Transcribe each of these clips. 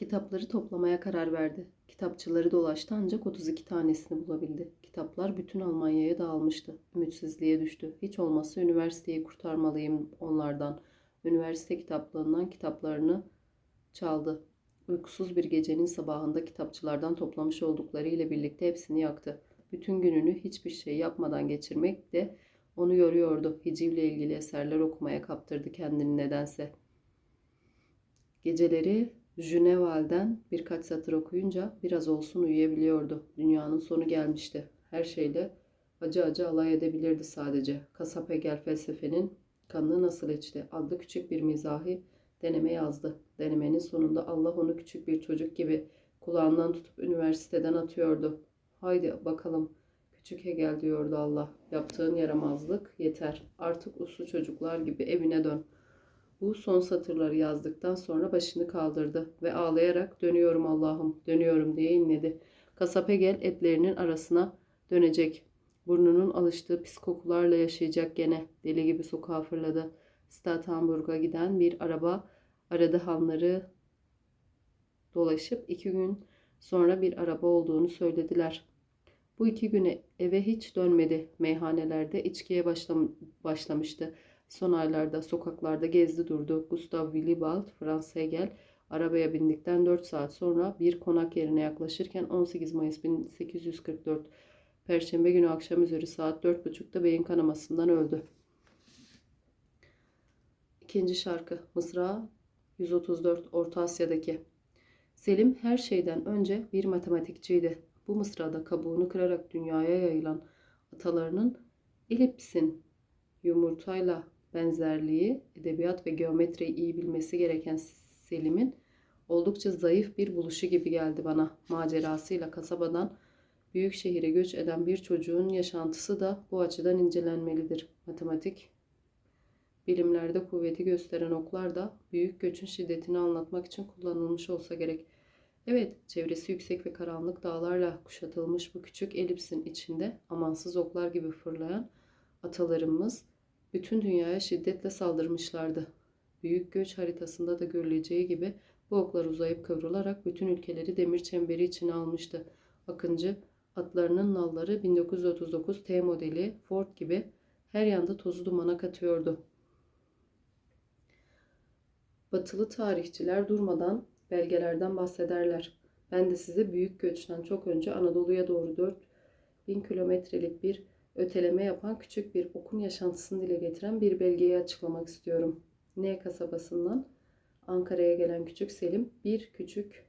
Kitapları toplamaya karar verdi. Kitapçıları dolaştı ancak 32 tanesini bulabildi. Kitaplar bütün Almanya'ya dağılmıştı. Ümitsizliğe düştü. Hiç olmazsa üniversiteyi kurtarmalıyım onlardan. Üniversite kitaplığından kitaplarını çaldı. Uykusuz bir gecenin sabahında kitapçılardan toplamış oldukları ile birlikte hepsini yaktı. Bütün gününü hiçbir şey yapmadan geçirmek de onu yoruyordu. Hicivle ilgili eserler okumaya kaptırdı kendini nedense. Geceleri Jüneval'den birkaç satır okuyunca biraz olsun uyuyabiliyordu. Dünyanın sonu gelmişti. Her şeyle acı acı alay edebilirdi sadece. Kasap Hegel felsefenin kanını nasıl içti adlı küçük bir mizahi deneme yazdı. Denemenin sonunda Allah onu küçük bir çocuk gibi kulağından tutup üniversiteden atıyordu. Haydi bakalım küçük Hegel diyordu Allah. Yaptığın yaramazlık yeter. Artık uslu çocuklar gibi evine dön.'' Bu son satırları yazdıktan sonra başını kaldırdı ve ağlayarak dönüyorum Allah'ım, dönüyorum diye inledi. Kasap Hegel etlerinin arasına dönecek. Burnunun alıştığı pis kokularla yaşayacak gene. Deli gibi sokağa fırladı. Stad Hamburg'a giden bir araba aradı hanları dolaşıp iki gün sonra bir araba olduğunu söylediler. Bu iki güne eve hiç dönmedi. Meyhanelerde içkiye başlam başlamıştı. Son aylarda sokaklarda gezdi durdu. Gustav Willibald, Franz Hegel arabaya bindikten 4 saat sonra bir konak yerine yaklaşırken 18 Mayıs 1844 Perşembe günü akşam üzeri saat 4.30'da beyin kanamasından öldü. İkinci şarkı Mısra 134 Orta Asya'daki Selim her şeyden önce bir matematikçiydi. Bu mısrada kabuğunu kırarak dünyaya yayılan atalarının elipsin yumurtayla benzerliği, edebiyat ve geometriyi iyi bilmesi gereken Selim'in oldukça zayıf bir buluşu gibi geldi bana. Macerasıyla kasabadan büyük şehire göç eden bir çocuğun yaşantısı da bu açıdan incelenmelidir. Matematik bilimlerde kuvveti gösteren oklar da büyük göçün şiddetini anlatmak için kullanılmış olsa gerek. Evet, çevresi yüksek ve karanlık dağlarla kuşatılmış bu küçük elipsin içinde amansız oklar gibi fırlayan atalarımız bütün dünyaya şiddetle saldırmışlardı. Büyük göç haritasında da görüleceği gibi bu oklar uzayıp kıvrılarak bütün ülkeleri demir çemberi içine almıştı. Akıncı atlarının nalları 1939 T modeli Ford gibi her yanda tozu dumana katıyordu. Batılı tarihçiler durmadan belgelerden bahsederler. Ben de size büyük göçten çok önce Anadolu'ya doğru 4000 kilometrelik bir öteleme yapan küçük bir okun yaşantısını dile getiren bir belgeyi açıklamak istiyorum. N kasabasından Ankara'ya gelen küçük Selim bir küçük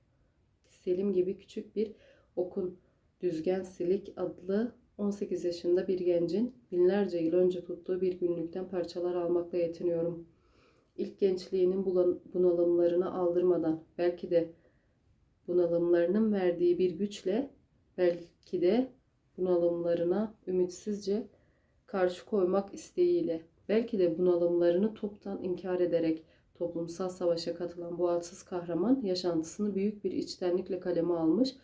Selim gibi küçük bir okun Düzgen Silik adlı 18 yaşında bir gencin binlerce yıl önce tuttuğu bir günlükten parçalar almakla yetiniyorum. İlk gençliğinin bunalımlarını aldırmadan belki de bunalımlarının verdiği bir güçle belki de bunalımlarına ümitsizce karşı koymak isteğiyle, belki de bunalımlarını toptan inkar ederek toplumsal savaşa katılan bu atsız kahraman yaşantısını büyük bir içtenlikle kaleme almış.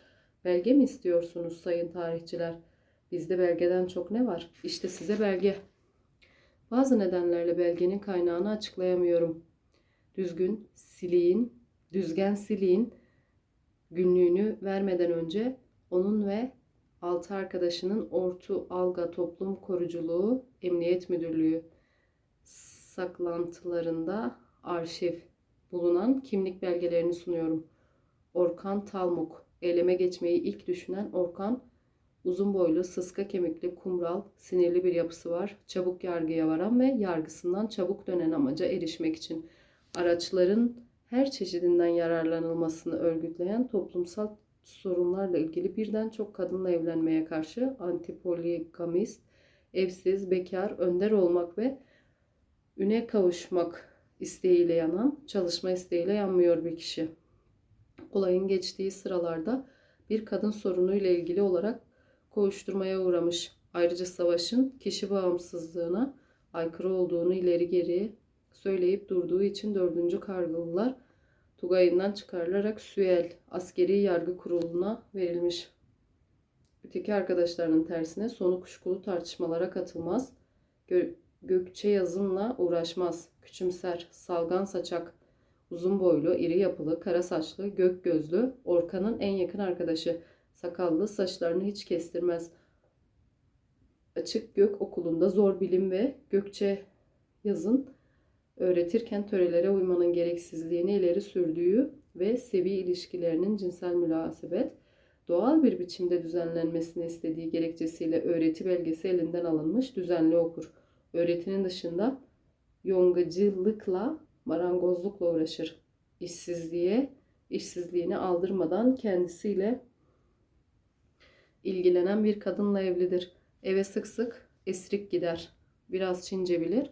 Belge mi istiyorsunuz sayın tarihçiler? Bizde belgeden çok ne var? İşte size belge. Bazı nedenlerle belgenin kaynağını açıklayamıyorum. Düzgün, siliğin, düzgen siliğin günlüğünü vermeden önce onun ve altı arkadaşının Ortu Alga Toplum Koruculuğu Emniyet Müdürlüğü saklantılarında arşiv bulunan kimlik belgelerini sunuyorum. Orkan Talmuk, eyleme geçmeyi ilk düşünen Orkan, uzun boylu, sıska kemikli, kumral, sinirli bir yapısı var. Çabuk yargıya varan ve yargısından çabuk dönen amaca erişmek için araçların her çeşidinden yararlanılmasını örgütleyen toplumsal sorunlarla ilgili birden çok kadınla evlenmeye karşı antipoligamist, evsiz, bekar, önder olmak ve üne kavuşmak isteğiyle yanan, çalışma isteğiyle yanmıyor bir kişi. Olayın geçtiği sıralarda bir kadın sorunuyla ilgili olarak koğuşturmaya uğramış. Ayrıca savaşın kişi bağımsızlığına aykırı olduğunu ileri geri söyleyip durduğu için dördüncü kargılılar Tugay'ından çıkarılarak Süel Askeri Yargı Kurulu'na verilmiş. Öteki arkadaşlarının tersine sonu kuşkulu tartışmalara katılmaz. Gö Gökçe yazımla uğraşmaz. Küçümser, salgan saçak. Uzun boylu, iri yapılı, kara saçlı, gök gözlü, Orkan'ın en yakın arkadaşı. Sakallı, saçlarını hiç kestirmez. Açık Gök Okulu'nda zor bilim ve Gökçe yazın öğretirken törelere uymanın gereksizliğini ileri sürdüğü ve sevi ilişkilerinin cinsel münasebet doğal bir biçimde düzenlenmesini istediği gerekçesiyle öğreti belgesi elinden alınmış düzenli okur. Öğretinin dışında yongacılıkla, marangozlukla uğraşır. İşsizliğe, işsizliğini aldırmadan kendisiyle ilgilenen bir kadınla evlidir. Eve sık sık esrik gider. Biraz Çince bilir.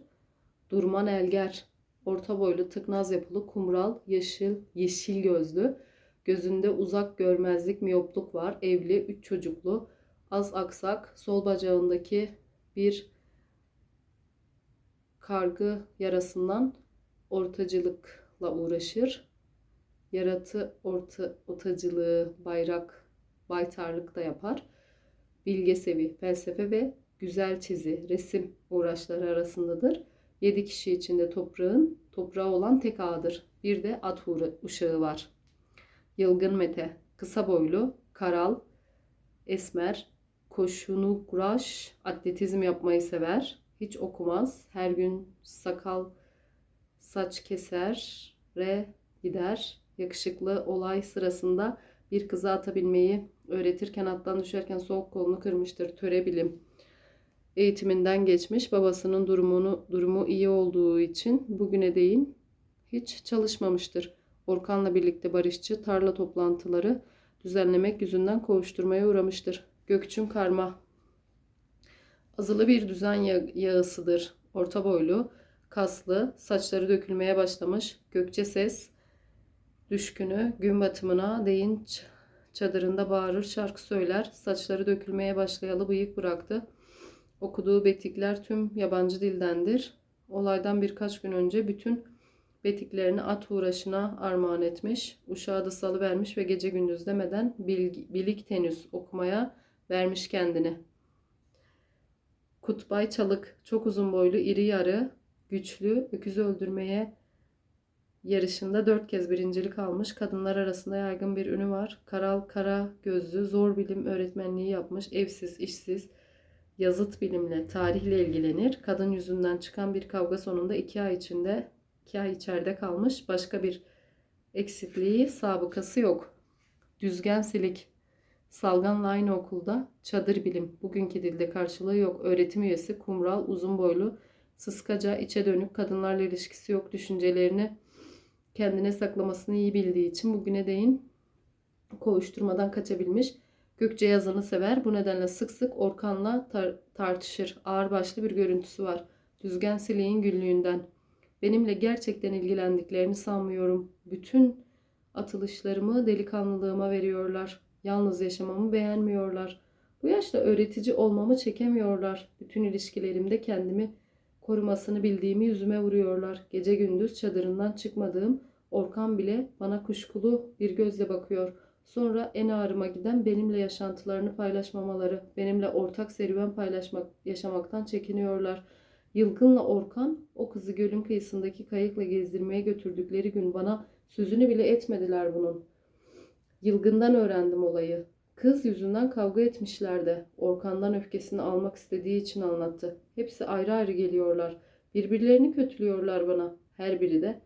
Durman Elger, orta boylu, tıknaz yapılı, kumral, yeşil, yeşil gözlü, gözünde uzak görmezlik, miyopluk var, evli, üç çocuklu, az aksak, sol bacağındaki bir kargı yarasından ortacılıkla uğraşır. Yaratı orta, otacılığı, bayrak, baytarlık da yapar. Bilge sevi, felsefe ve güzel çizi, resim uğraşları arasındadır. Yedi kişi içinde toprağın toprağı olan tek ağadır. Bir de at uşağı var. Yılgın Mete, kısa boylu, karal, esmer, koşunu kuraş, atletizm yapmayı sever. Hiç okumaz. Her gün sakal, saç keser, re gider. Yakışıklı olay sırasında bir kıza atabilmeyi öğretirken attan düşerken soğuk kolunu kırmıştır. Töre bilim eğitiminden geçmiş. Babasının durumunu durumu iyi olduğu için bugüne değin hiç çalışmamıştır. Orkan'la birlikte barışçı tarla toplantıları düzenlemek yüzünden kovuşturmaya uğramıştır. Gökçün karma azılı bir düzen yağısıdır. Orta boylu, kaslı, saçları dökülmeye başlamış. Gökçe ses düşkünü gün batımına değin çadırında bağırır şarkı söyler. Saçları dökülmeye başlayalı bıyık bıraktı. Okuduğu betikler tüm yabancı dildendir. Olaydan birkaç gün önce bütün betiklerini at uğraşına armağan etmiş. Uşağı da salı vermiş ve gece gündüz demeden bilgi, bilik tenüs okumaya vermiş kendini. Kutbay Çalık çok uzun boylu, iri yarı, güçlü, öküzü öldürmeye yarışında dört kez birincilik almış. Kadınlar arasında yaygın bir ünü var. Karal kara gözlü, zor bilim öğretmenliği yapmış. Evsiz, işsiz, yazıt bilimle, tarihle ilgilenir. Kadın yüzünden çıkan bir kavga sonunda iki ay içinde, iki ay içeride kalmış. Başka bir eksikliği, sabıkası yok. Düzgen silik. Salgan'la aynı okulda çadır bilim. Bugünkü dilde karşılığı yok. Öğretim üyesi kumral, uzun boylu, sıskaca, içe dönük, kadınlarla ilişkisi yok. Düşüncelerini kendine saklamasını iyi bildiği için bugüne değin kovuşturmadan kaçabilmiş. Gökçe yazını sever. Bu nedenle sık sık Orkan'la tar- tartışır. Ağırbaşlı bir görüntüsü var. Düzgen Sileğin günlüğünden. Benimle gerçekten ilgilendiklerini sanmıyorum. Bütün atılışlarımı delikanlılığıma veriyorlar. Yalnız yaşamamı beğenmiyorlar. Bu yaşta öğretici olmamı çekemiyorlar. Bütün ilişkilerimde kendimi korumasını bildiğimi yüzüme vuruyorlar. Gece gündüz çadırından çıkmadığım Orkan bile bana kuşkulu bir gözle bakıyor. Sonra en ağrıma giden benimle yaşantılarını paylaşmamaları, benimle ortak serüven paylaşmak, yaşamaktan çekiniyorlar. Yılgın'la Orkan o kızı gölün kıyısındaki kayıkla gezdirmeye götürdükleri gün bana sözünü bile etmediler bunun. Yılgın'dan öğrendim olayı. Kız yüzünden kavga etmişlerdi. Orkan'dan öfkesini almak istediği için anlattı. Hepsi ayrı ayrı geliyorlar. Birbirlerini kötülüyorlar bana. Her biri de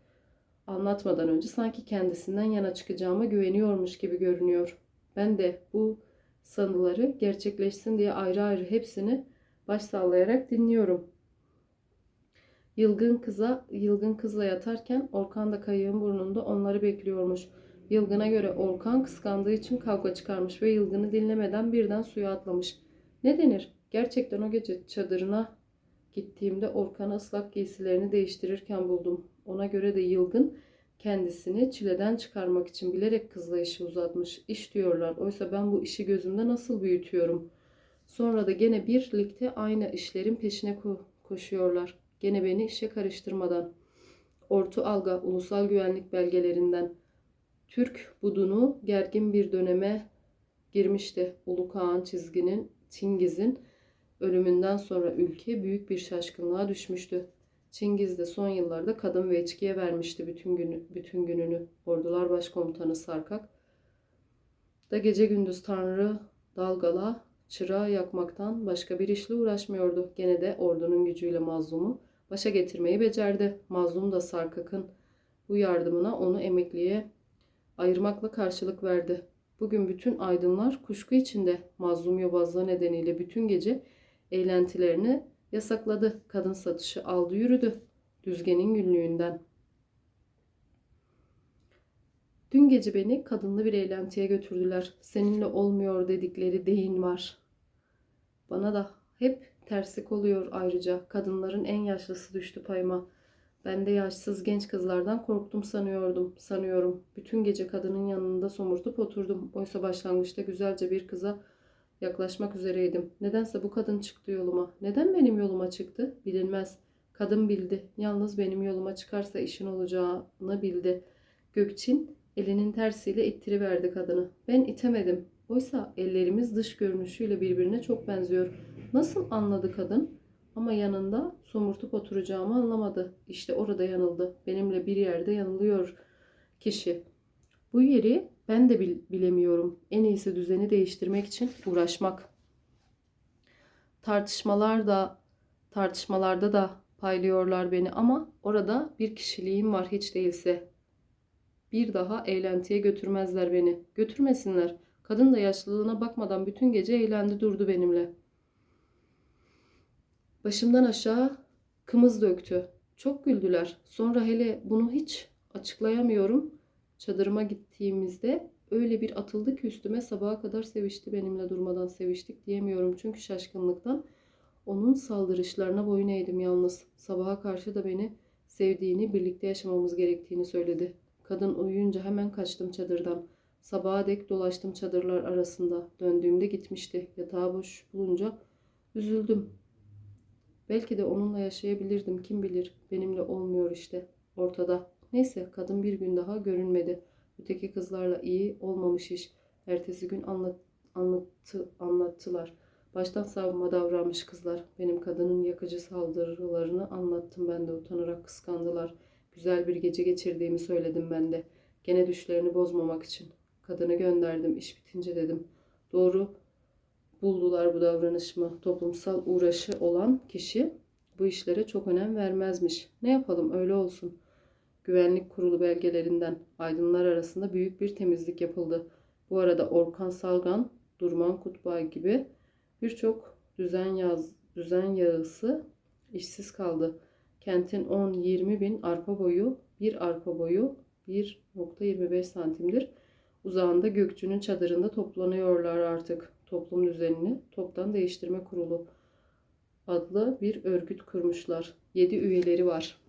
anlatmadan önce sanki kendisinden yana çıkacağıma güveniyormuş gibi görünüyor. Ben de bu sanıları gerçekleşsin diye ayrı ayrı hepsini baş sallayarak dinliyorum. Yılgın kıza, yılgın kızla yatarken Orkan da kayığın burnunda onları bekliyormuş. Yılgın'a göre Orkan kıskandığı için kavga çıkarmış ve Yılgın'ı dinlemeden birden suya atlamış. Ne denir? Gerçekten o gece çadırına gittiğimde Orkan'ı ıslak giysilerini değiştirirken buldum. Ona göre de Yılgın kendisini çileden çıkarmak için bilerek kızla işi uzatmış. İş diyorlar. Oysa ben bu işi gözümde nasıl büyütüyorum? Sonra da gene birlikte aynı işlerin peşine ko- koşuyorlar. Gene beni işe karıştırmadan. Ortu Alga ulusal güvenlik belgelerinden Türk budunu gergin bir döneme girmişti. Ulu Kağan çizginin, Çingiz'in ölümünden sonra ülke büyük bir şaşkınlığa düşmüştü. Çingiz de son yıllarda kadın ve içkiye vermişti bütün günü, bütün gününü. Ordular Başkomutanı Sarkak da gece gündüz Tanrı dalgala çırağı yakmaktan başka bir işle uğraşmıyordu. Gene de ordunun gücüyle mazlumu başa getirmeyi becerdi. Mazlum da Sarkak'ın bu yardımına onu emekliye ayırmakla karşılık verdi. Bugün bütün aydınlar kuşku içinde mazlum yobazlığı nedeniyle bütün gece eğlentilerini yasakladı. Kadın satışı aldı yürüdü. Düzgenin günlüğünden. Dün gece beni kadınlı bir eğlentiye götürdüler. Seninle olmuyor dedikleri deyin var. Bana da hep terslik oluyor ayrıca. Kadınların en yaşlısı düştü payıma. Ben de yaşsız genç kızlardan korktum sanıyordum, sanıyorum. Bütün gece kadının yanında somurtup oturdum. Oysa başlangıçta güzelce bir kıza yaklaşmak üzereydim. Nedense bu kadın çıktı yoluma. Neden benim yoluma çıktı? Bilinmez. Kadın bildi. Yalnız benim yoluma çıkarsa işin olacağını bildi. Gökçin elinin tersiyle ittiriverdi kadını. Ben itemedim. Oysa ellerimiz dış görünüşüyle birbirine çok benziyor. Nasıl anladı kadın? Ama yanında somurtup oturacağımı anlamadı. İşte orada yanıldı. Benimle bir yerde yanılıyor kişi. Bu yeri ben de bil- bilemiyorum. En iyisi düzeni değiştirmek için uğraşmak. Tartışmalar da tartışmalarda da paylıyorlar beni ama orada bir kişiliğim var hiç değilse. Bir daha eğlentiye götürmezler beni. Götürmesinler. Kadın da yaşlılığına bakmadan bütün gece eğlendi durdu benimle. Başımdan aşağı kımız döktü. Çok güldüler. Sonra hele bunu hiç açıklayamıyorum. Çadırıma gittiğimizde öyle bir atıldı ki üstüme sabaha kadar sevişti benimle durmadan seviştik diyemiyorum. Çünkü şaşkınlıktan onun saldırışlarına boyun eğdim yalnız. Sabaha karşı da beni sevdiğini, birlikte yaşamamız gerektiğini söyledi. Kadın uyuyunca hemen kaçtım çadırdan. Sabaha dek dolaştım çadırlar arasında. Döndüğümde gitmişti. Yatağı boş bulunca üzüldüm. Belki de onunla yaşayabilirdim kim bilir. Benimle olmuyor işte. Ortada. Neyse kadın bir gün daha görünmedi. Öteki kızlarla iyi olmamış iş. Ertesi gün anlat, anlattı, anlattılar. Baştan savunma davranmış kızlar. Benim kadının yakıcı saldırılarını anlattım ben de utanarak kıskandılar. Güzel bir gece geçirdiğimi söyledim ben de. Gene düşlerini bozmamak için. Kadını gönderdim iş bitince dedim. Doğru buldular bu davranışımı. Toplumsal uğraşı olan kişi bu işlere çok önem vermezmiş. Ne yapalım öyle olsun. Güvenlik kurulu belgelerinden aydınlar arasında büyük bir temizlik yapıldı. Bu arada Orkan Salgan, Durman Kutbay gibi birçok düzen yaz düzen yağısı işsiz kaldı. Kentin 10-20 bin arpa boyu, bir arpa boyu 1.25 santimdir. Uzağında Gökçü'nün çadırında toplanıyorlar artık. Toplum düzenini toptan değiştirme kurulu adlı bir örgüt kurmuşlar. 7 üyeleri var.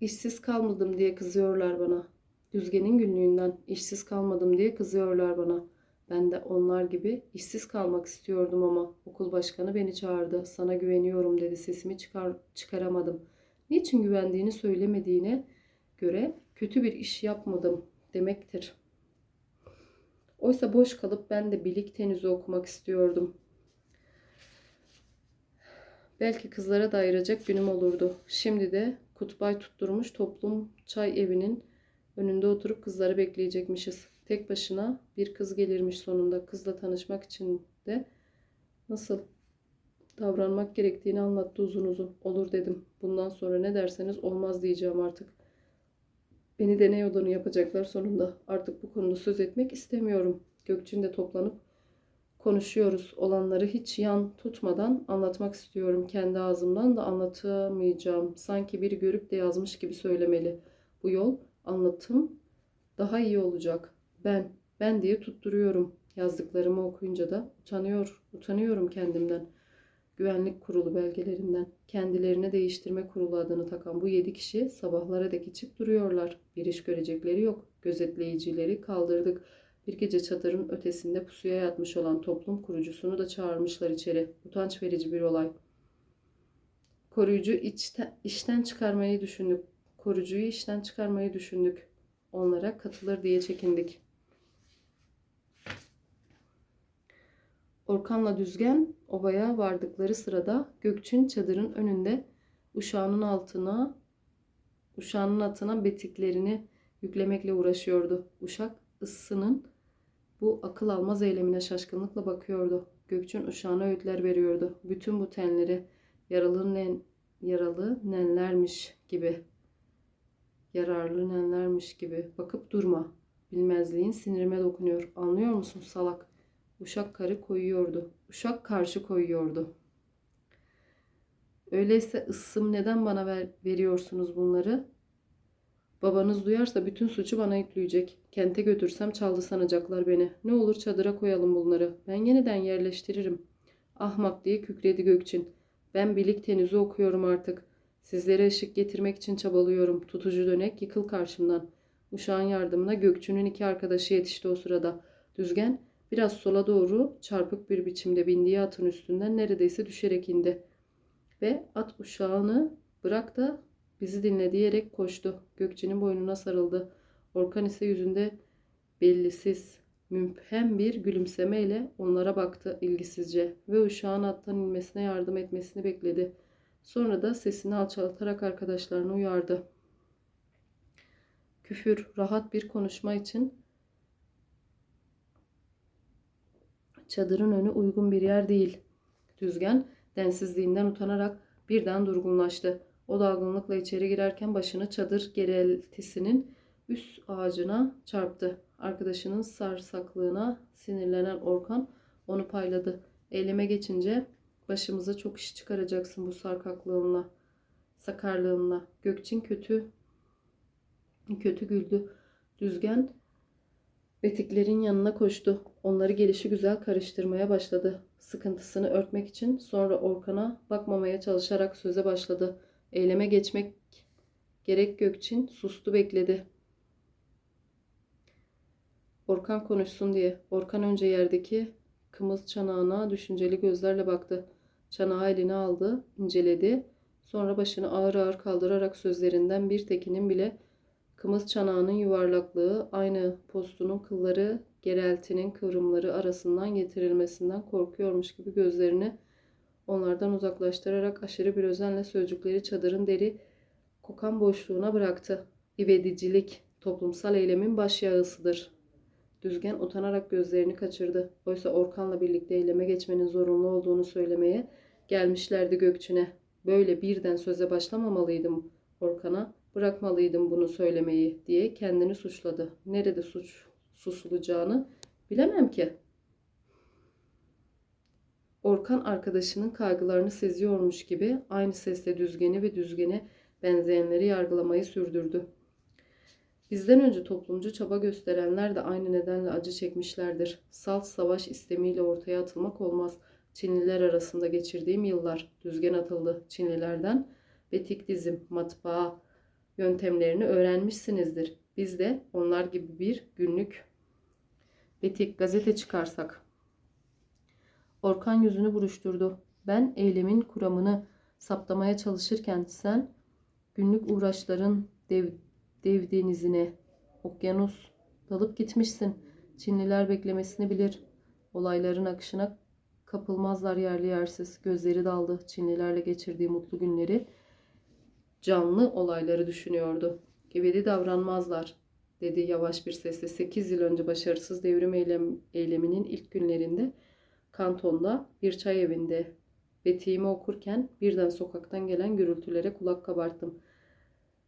İşsiz kalmadım diye kızıyorlar bana. Düzgenin günlüğünden işsiz kalmadım diye kızıyorlar bana. Ben de onlar gibi işsiz kalmak istiyordum ama okul başkanı beni çağırdı. Sana güveniyorum dedi. Sesimi çıkar, çıkaramadım. Niçin güvendiğini söylemediğine göre kötü bir iş yapmadım demektir. Oysa boş kalıp ben de bilik tenüzü okumak istiyordum. Belki kızlara da ayıracak günüm olurdu. Şimdi de kutbay tutturmuş toplum çay evinin önünde oturup kızları bekleyecekmişiz. Tek başına bir kız gelirmiş sonunda. Kızla tanışmak için de nasıl davranmak gerektiğini anlattı uzun uzun. Olur dedim. Bundan sonra ne derseniz olmaz diyeceğim artık. Beni deney odanı yapacaklar sonunda. Artık bu konuda söz etmek istemiyorum. Gökçin'de toplanıp konuşuyoruz. Olanları hiç yan tutmadan anlatmak istiyorum. Kendi ağzımdan da anlatamayacağım. Sanki biri görüp de yazmış gibi söylemeli. Bu yol anlatım daha iyi olacak. Ben, ben diye tutturuyorum. Yazdıklarımı okuyunca da utanıyor, utanıyorum kendimden. Güvenlik kurulu belgelerinden kendilerine değiştirme kurulu adını takan bu yedi kişi sabahlara dek içip duruyorlar. Bir iş görecekleri yok. Gözetleyicileri kaldırdık. Bir gece çadırın ötesinde pusuya yatmış olan toplum kurucusunu da çağırmışlar içeri. Utanç verici bir olay. Koruyucu içten, işten çıkarmayı düşündük. Korucuyu işten çıkarmayı düşündük. Onlara katılır diye çekindik. Orkan'la Düzgen obaya vardıkları sırada Gökçin çadırın önünde uşağının altına uşağının atına betiklerini yüklemekle uğraşıyordu. Uşak ıssının bu akıl almaz eylemine şaşkınlıkla bakıyordu. Gökçün uşağına öğütler veriyordu. Bütün bu tenleri yaralı nen, yaralı nenlermiş gibi. Yararlı nenlermiş gibi. Bakıp durma. Bilmezliğin sinirime dokunuyor. Anlıyor musun salak? Uşak karı koyuyordu. Uşak karşı koyuyordu. Öyleyse ıssım neden bana ver, veriyorsunuz bunları? Babanız duyarsa bütün suçu bana yükleyecek. Kente götürsem çaldı sanacaklar beni. Ne olur çadıra koyalım bunları. Ben yeniden yerleştiririm. Ahmak diye kükredi Gökçin. Ben bilik tenizi okuyorum artık. Sizlere ışık getirmek için çabalıyorum. Tutucu dönek yıkıl karşımdan. Uşağın yardımına Gökçün'ün iki arkadaşı yetişti o sırada. Düzgen biraz sola doğru çarpık bir biçimde bindiği atın üstünden neredeyse düşerek indi. Ve at uşağını bırak da bizi dinle diyerek koştu. Gökçe'nin boynuna sarıldı. Orkan ise yüzünde bellisiz, müphem bir gülümsemeyle onlara baktı ilgisizce ve uşağın attan inmesine yardım etmesini bekledi. Sonra da sesini alçaltarak arkadaşlarını uyardı. Küfür, rahat bir konuşma için çadırın önü uygun bir yer değil. Düzgen densizliğinden utanarak birden durgunlaştı. O dalgınlıkla içeri girerken başını çadır gereltisinin üst ağacına çarptı. Arkadaşının sarsaklığına sinirlenen Orkan onu payladı. Eyleme geçince başımıza çok iş çıkaracaksın bu sarkaklığınla, sakarlığınla. Gökçin kötü kötü güldü. Düzgen betiklerin yanına koştu. Onları gelişi güzel karıştırmaya başladı. Sıkıntısını örtmek için sonra Orkan'a bakmamaya çalışarak söze başladı. Eyleme geçmek gerek Gökçin sustu bekledi. Orkan konuşsun diye. Orkan önce yerdeki kımız çanağına düşünceli gözlerle baktı. Çanağı eline aldı, inceledi. Sonra başını ağır ağır kaldırarak sözlerinden bir tekinin bile kımız çanağının yuvarlaklığı, aynı postunun kılları, gereltinin kıvrımları arasından getirilmesinden korkuyormuş gibi gözlerini onlardan uzaklaştırarak aşırı bir özenle sözcükleri çadırın deri kokan boşluğuna bıraktı. İvedicilik toplumsal eylemin başyağısıdır. Düzgen utanarak gözlerini kaçırdı. Oysa Orkan'la birlikte eyleme geçmenin zorunlu olduğunu söylemeye gelmişlerdi Gökçün'e. Böyle birden söze başlamamalıydım Orkan'a. Bırakmalıydım bunu söylemeyi diye kendini suçladı. Nerede suç susulacağını bilemem ki. Orkan arkadaşının kaygılarını seziyormuş gibi aynı sesle düzgeni ve düzgene benzeyenleri yargılamayı sürdürdü. Bizden önce toplumcu çaba gösterenler de aynı nedenle acı çekmişlerdir. Salt savaş istemiyle ortaya atılmak olmaz. Çinliler arasında geçirdiğim yıllar düzgen atıldı Çinlilerden. Betik dizim, matbaa yöntemlerini öğrenmişsinizdir. Biz de onlar gibi bir günlük betik gazete çıkarsak. Orkan yüzünü buruşturdu. Ben eylemin kuramını saptamaya çalışırken sen günlük uğraşların dev, dev denizine, okyanus dalıp gitmişsin. Çinliler beklemesini bilir. Olayların akışına kapılmazlar yerli yersiz. Gözleri daldı. Çinlilerle geçirdiği mutlu günleri, canlı olayları düşünüyordu. Geveli davranmazlar, dedi yavaş bir sesle. 8 yıl önce başarısız devrim eylem, eyleminin ilk günlerinde kantonda bir çay evinde betiğimi okurken birden sokaktan gelen gürültülere kulak kabarttım.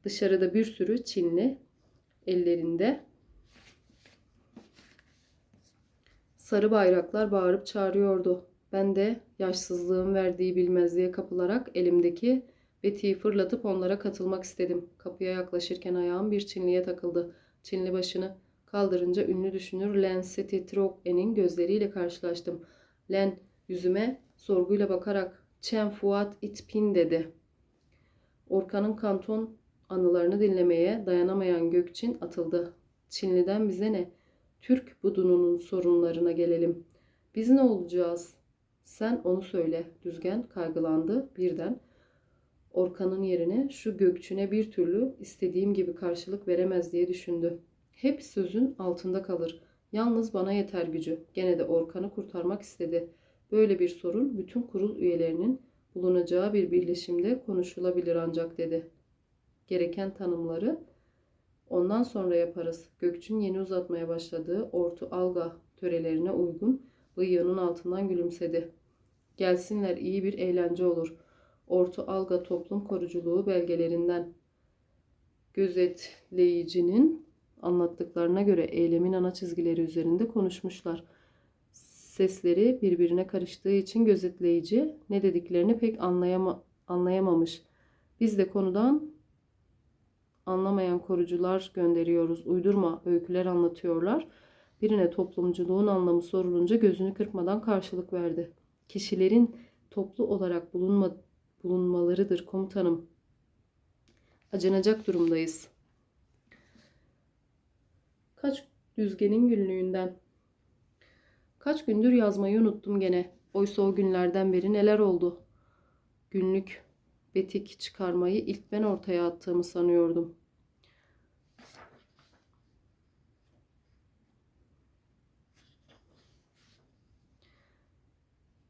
Dışarıda bir sürü Çinli ellerinde sarı bayraklar bağırıp çağırıyordu. Ben de yaşsızlığın verdiği bilmezliğe kapılarak elimdeki betiği fırlatıp onlara katılmak istedim. Kapıya yaklaşırken ayağım bir Çinliye takıldı. Çinli başını kaldırınca ünlü düşünür Len Setitroke'nin gözleriyle karşılaştım. Len yüzüme sorguyla bakarak Chen Fuat It Pin dedi. Orkan'ın kanton anılarını dinlemeye dayanamayan Gökçin atıldı. Çinli'den bize ne? Türk budununun sorunlarına gelelim. Biz ne olacağız? Sen onu söyle. Düzgen kaygılandı birden. Orkan'ın yerine şu Gökçin'e bir türlü istediğim gibi karşılık veremez diye düşündü. Hep sözün altında kalır. Yalnız bana yeter gücü. Gene de Orkan'ı kurtarmak istedi. Böyle bir sorun bütün kurul üyelerinin bulunacağı bir birleşimde konuşulabilir ancak dedi. Gereken tanımları ondan sonra yaparız. Gökçün yeni uzatmaya başladığı ortu alga törelerine uygun bıyığının altından gülümsedi. Gelsinler iyi bir eğlence olur. Ortu alga toplum koruculuğu belgelerinden gözetleyicinin anlattıklarına göre eylemin ana çizgileri üzerinde konuşmuşlar. Sesleri birbirine karıştığı için gözetleyici ne dediklerini pek anlayama, anlayamamış. Biz de konudan anlamayan korucular gönderiyoruz. Uydurma öyküler anlatıyorlar. Birine toplumculuğun anlamı sorulunca gözünü kırpmadan karşılık verdi. Kişilerin toplu olarak bulunma, bulunmalarıdır komutanım. Acınacak durumdayız. Kaç düzgenin günlüğünden. Kaç gündür yazmayı unuttum gene. Oysa o günlerden beri neler oldu? Günlük betik çıkarmayı ilk ben ortaya attığımı sanıyordum.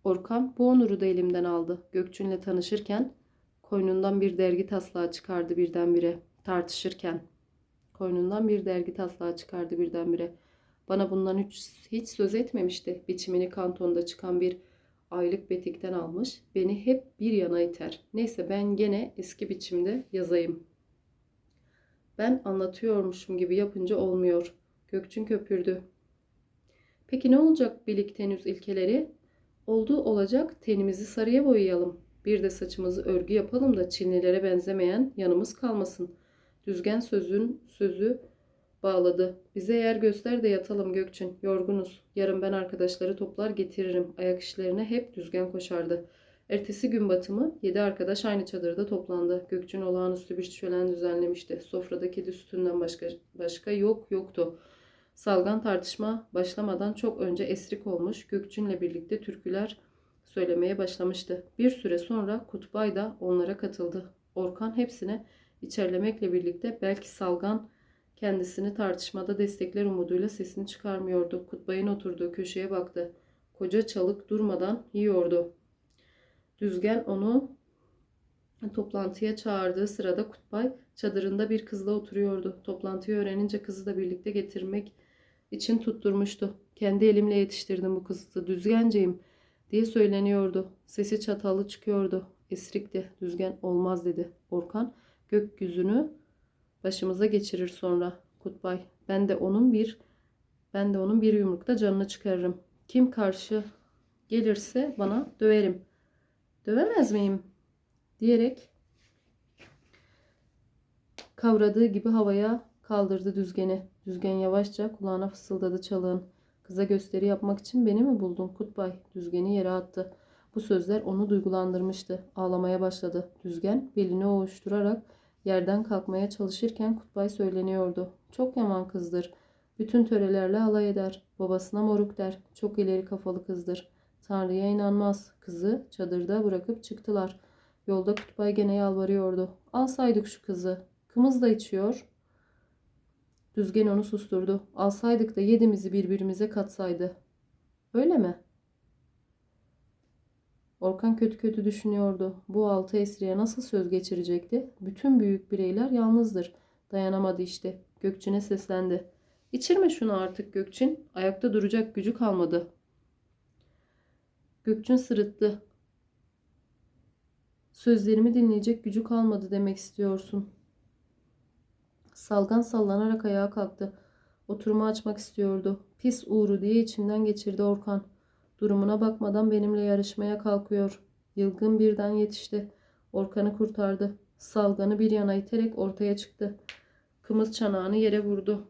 Orkan bu onuru da elimden aldı. Gökçün'le tanışırken koynundan bir dergi taslağı çıkardı birdenbire. Tartışırken koynundan bir dergi taslağı çıkardı birdenbire. Bana bundan hiç, hiç söz etmemişti. Biçimini kantonda çıkan bir aylık betikten almış. Beni hep bir yana iter. Neyse ben gene eski biçimde yazayım. Ben anlatıyormuşum gibi yapınca olmuyor. Gökçün köpürdü. Peki ne olacak birlikte henüz ilkeleri? Oldu olacak tenimizi sarıya boyayalım. Bir de saçımızı örgü yapalım da Çinlilere benzemeyen yanımız kalmasın. Düzgen sözün sözü bağladı. Bize yer göster de yatalım Gökçün. Yorgunuz. Yarın ben arkadaşları toplar getiririm. Ayak işlerine hep düzgen koşardı. Ertesi gün batımı yedi arkadaş aynı çadırda toplandı. Gökçün olağanüstü bir şölen düzenlemişti. Sofradaki düstünden başka, başka yok yoktu. Salgan tartışma başlamadan çok önce esrik olmuş Gökçün'le birlikte türküler söylemeye başlamıştı. Bir süre sonra Kutbay da onlara katıldı. Orkan hepsine içerlemekle birlikte belki Salgan kendisini tartışmada destekler umuduyla sesini çıkarmıyordu. Kutbay'ın oturduğu köşeye baktı. Koca çalık durmadan yiyordu. Düzgen onu toplantıya çağırdığı sırada Kutbay çadırında bir kızla oturuyordu. Toplantıyı öğrenince kızı da birlikte getirmek için tutturmuştu. Kendi elimle yetiştirdim bu kızı. Düzgenceyim diye söyleniyordu. Sesi çatallı çıkıyordu. Esrikti. Düzgen olmaz dedi. Orkan gökyüzünü başımıza geçirir sonra. Kutbay ben de onun bir ben de onun bir yumrukta canını çıkarırım. Kim karşı gelirse bana döverim. Dövemez miyim? diyerek kavradığı gibi havaya kaldırdı düzgeni. Düzgen yavaşça kulağına fısıldadı çalığın. Kıza gösteri yapmak için beni mi buldun Kutbay? Düzgeni yere attı. Bu sözler onu duygulandırmıştı. Ağlamaya başladı. Düzgen belini ovuşturarak yerden kalkmaya çalışırken Kutbay söyleniyordu. Çok yaman kızdır. Bütün törelerle alay eder. Babasına moruk der. Çok ileri kafalı kızdır. Tanrı'ya inanmaz. Kızı çadırda bırakıp çıktılar. Yolda Kutbay gene yalvarıyordu. Alsaydık şu kızı. Kımız da içiyor. Düzgen onu susturdu. Alsaydık da yedimizi birbirimize katsaydı. Öyle mi? Orkan kötü kötü düşünüyordu. Bu altı esriye nasıl söz geçirecekti? Bütün büyük bireyler yalnızdır. Dayanamadı işte. Gökçin'e seslendi. İçirme şunu artık Gökçin. Ayakta duracak gücü kalmadı. Gökçin sırıttı. Sözlerimi dinleyecek gücü kalmadı demek istiyorsun. Salgan sallanarak ayağa kalktı. Oturumu açmak istiyordu. Pis uğru diye içinden geçirdi Orkan. Durumuna bakmadan benimle yarışmaya kalkıyor. Yılgın birden yetişti. Orkan'ı kurtardı. Salganı bir yana iterek ortaya çıktı. Kımız çanağını yere vurdu.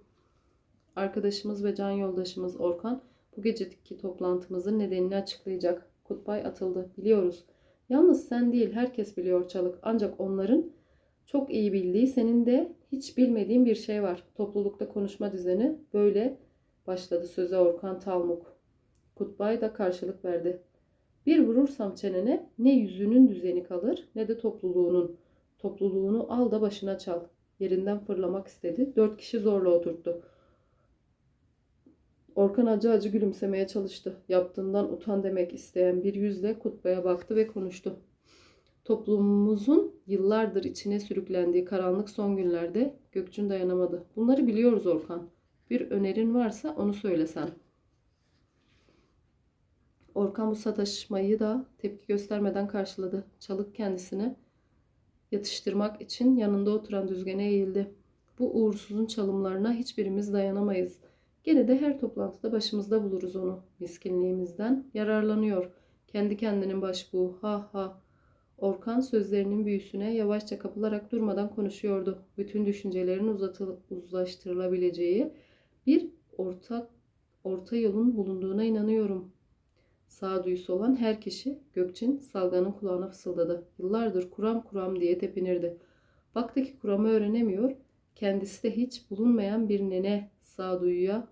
Arkadaşımız ve can yoldaşımız Orkan bu geceki toplantımızın nedenini açıklayacak. Kutbay atıldı. Biliyoruz. Yalnız sen değil herkes biliyor Çalık. Ancak onların çok iyi bildiği senin de hiç bilmediğin bir şey var. Toplulukta konuşma düzeni böyle başladı söze Orkan Talmuk. Kutbay da karşılık verdi. Bir vurursam çenene ne yüzünün düzeni kalır ne de topluluğunun. Topluluğunu al da başına çal. Yerinden fırlamak istedi. Dört kişi zorla oturttu. Orkan acı acı gülümsemeye çalıştı. Yaptığından utan demek isteyen bir yüzle Kutbay'a baktı ve konuştu. Toplumumuzun yıllardır içine sürüklendiği karanlık son günlerde Gökçün dayanamadı. Bunları biliyoruz Orkan. Bir önerin varsa onu söylesen. Orkan bu sataşmayı da tepki göstermeden karşıladı. Çalık kendisini yatıştırmak için yanında oturan düzgene eğildi. Bu uğursuzun çalımlarına hiçbirimiz dayanamayız. Gene de her toplantıda başımızda buluruz onu. Miskinliğimizden yararlanıyor. Kendi kendinin başbuğu. Ha ha. Orkan sözlerinin büyüsüne yavaşça kapılarak durmadan konuşuyordu. Bütün düşüncelerin uzatıl, uzlaştırılabileceği bir ortak orta yolun bulunduğuna inanıyorum. Sağduyusu olan her kişi Gökçin Salgan'ın kulağına fısıldadı. Yıllardır kuram kuram diye tepinirdi. Baktı ki kuramı öğrenemiyor. Kendisi de hiç bulunmayan bir nene sağduyuya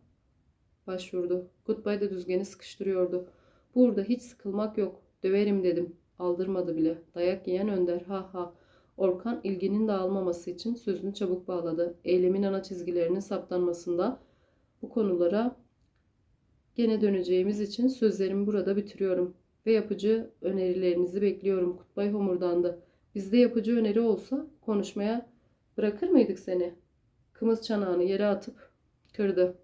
başvurdu. Kutbay da düzgeni sıkıştırıyordu. Burada hiç sıkılmak yok. Döverim dedim. Aldırmadı bile. Dayak yiyen önder. Ha ha. Orkan ilginin dağılmaması için sözünü çabuk bağladı. Eylemin ana çizgilerinin saptanmasında bu konulara gene döneceğimiz için sözlerimi burada bitiriyorum. Ve yapıcı önerilerinizi bekliyorum. Kutbay homurdandı. Bizde yapıcı öneri olsa konuşmaya bırakır mıydık seni? Kımız çanağını yere atıp kırdı.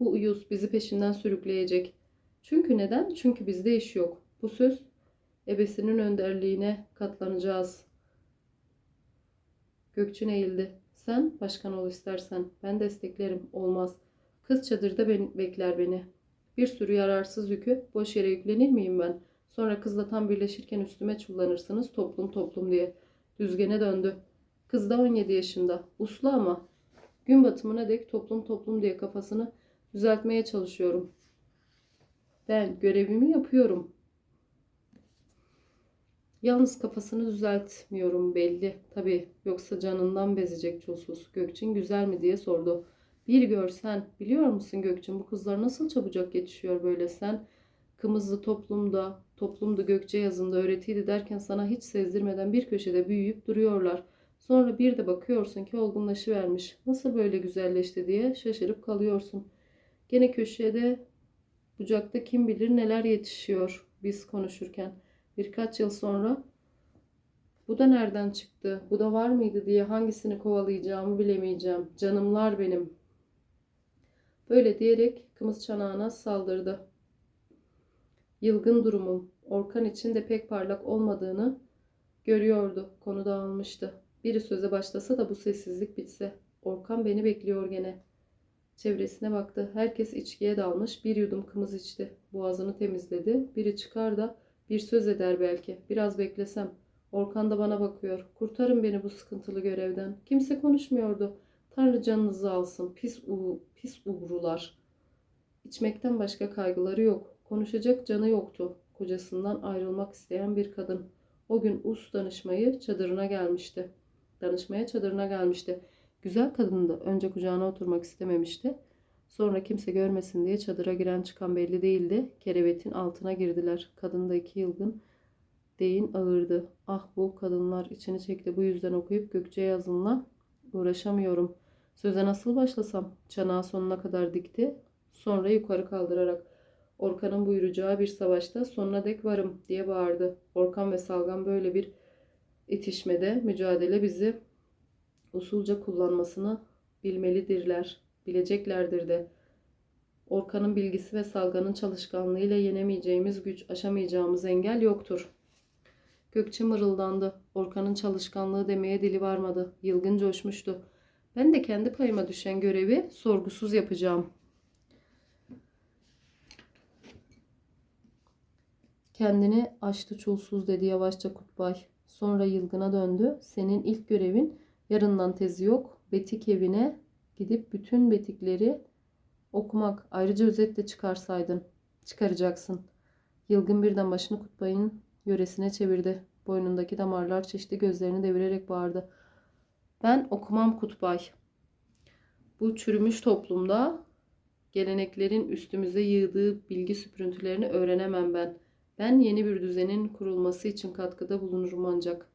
Bu uyuz bizi peşinden sürükleyecek. Çünkü neden? Çünkü bizde iş yok. Bu söz ebesinin önderliğine katlanacağız. Gökçün eğildi. Sen başkan ol istersen. Ben desteklerim. Olmaz. Kız çadırda ben, bekler beni. Bir sürü yararsız yükü boş yere yüklenir miyim ben? Sonra kızla tam birleşirken üstüme çullanırsınız toplum toplum diye. Düzgene döndü. Kız da 17 yaşında. Uslu ama. Gün batımına dek toplum toplum diye kafasını düzeltmeye çalışıyorum. Ben görevimi yapıyorum. Yalnız kafasını düzeltmiyorum belli. Tabii yoksa canından bezecek çulsuz. Gökçin güzel mi diye sordu. Bir görsen biliyor musun Gökçin bu kızlar nasıl çabucak yetişiyor böyle sen? Kımızlı toplumda, toplumda Gökçe yazında öğretiydi derken sana hiç sezdirmeden bir köşede büyüyüp duruyorlar. Sonra bir de bakıyorsun ki olgunlaşıvermiş. Nasıl böyle güzelleşti diye şaşırıp kalıyorsun. Gene köşede bucakta kim bilir neler yetişiyor biz konuşurken. Birkaç yıl sonra bu da nereden çıktı, bu da var mıydı diye hangisini kovalayacağımı bilemeyeceğim. Canımlar benim. Böyle diyerek kımız çanağına saldırdı. Yılgın durumum, Orkan için de pek parlak olmadığını görüyordu. Konu dağılmıştı. Biri söze başlasa da bu sessizlik bitse. Orkan beni bekliyor gene. Çevresine baktı. Herkes içkiye dalmış. Bir yudum kımız içti. Boğazını temizledi. Biri çıkar da bir söz eder belki. Biraz beklesem. Orkan da bana bakıyor. Kurtarın beni bu sıkıntılı görevden. Kimse konuşmuyordu. Tanrı canınızı alsın. Pis u pis uğrular. İçmekten başka kaygıları yok. Konuşacak canı yoktu. Kocasından ayrılmak isteyen bir kadın. O gün us danışmayı çadırına gelmişti. Danışmaya çadırına gelmişti. Güzel kadındı. Önce kucağına oturmak istememişti. Sonra kimse görmesin diye çadıra giren çıkan belli değildi. Kerevetin altına girdiler. Kadın da iki yılgın deyin ağırdı. Ah bu kadınlar içini çekti. Bu yüzden okuyup Gökçe yazınla uğraşamıyorum. Söze nasıl başlasam? Çanağı sonuna kadar dikti. Sonra yukarı kaldırarak Orkan'ın buyuracağı bir savaşta sonuna dek varım diye bağırdı. Orkan ve Salgan böyle bir itişmede mücadele bizi usulca kullanmasını bilmelidirler, bileceklerdir de. Orkan'ın bilgisi ve Salgan'ın çalışkanlığıyla yenemeyeceğimiz güç, aşamayacağımız engel yoktur. Gökçe mırıldandı. Orkan'ın çalışkanlığı demeye dili varmadı. Yılgın coşmuştu. Ben de kendi payıma düşen görevi sorgusuz yapacağım. Kendini açtı çulsuz dedi yavaşça Kutbay. Sonra yılgına döndü. Senin ilk görevin yarından tezi yok. Betik evine gidip bütün betikleri okumak. Ayrıca özet de çıkarsaydın. Çıkaracaksın. Yılgın birden başını Kutbay'ın yöresine çevirdi. Boynundaki damarlar çeşitli gözlerini devirerek bağırdı. Ben okumam Kutbay. Bu çürümüş toplumda geleneklerin üstümüze yığdığı bilgi süprüntülerini öğrenemem ben. Ben yeni bir düzenin kurulması için katkıda bulunurum ancak.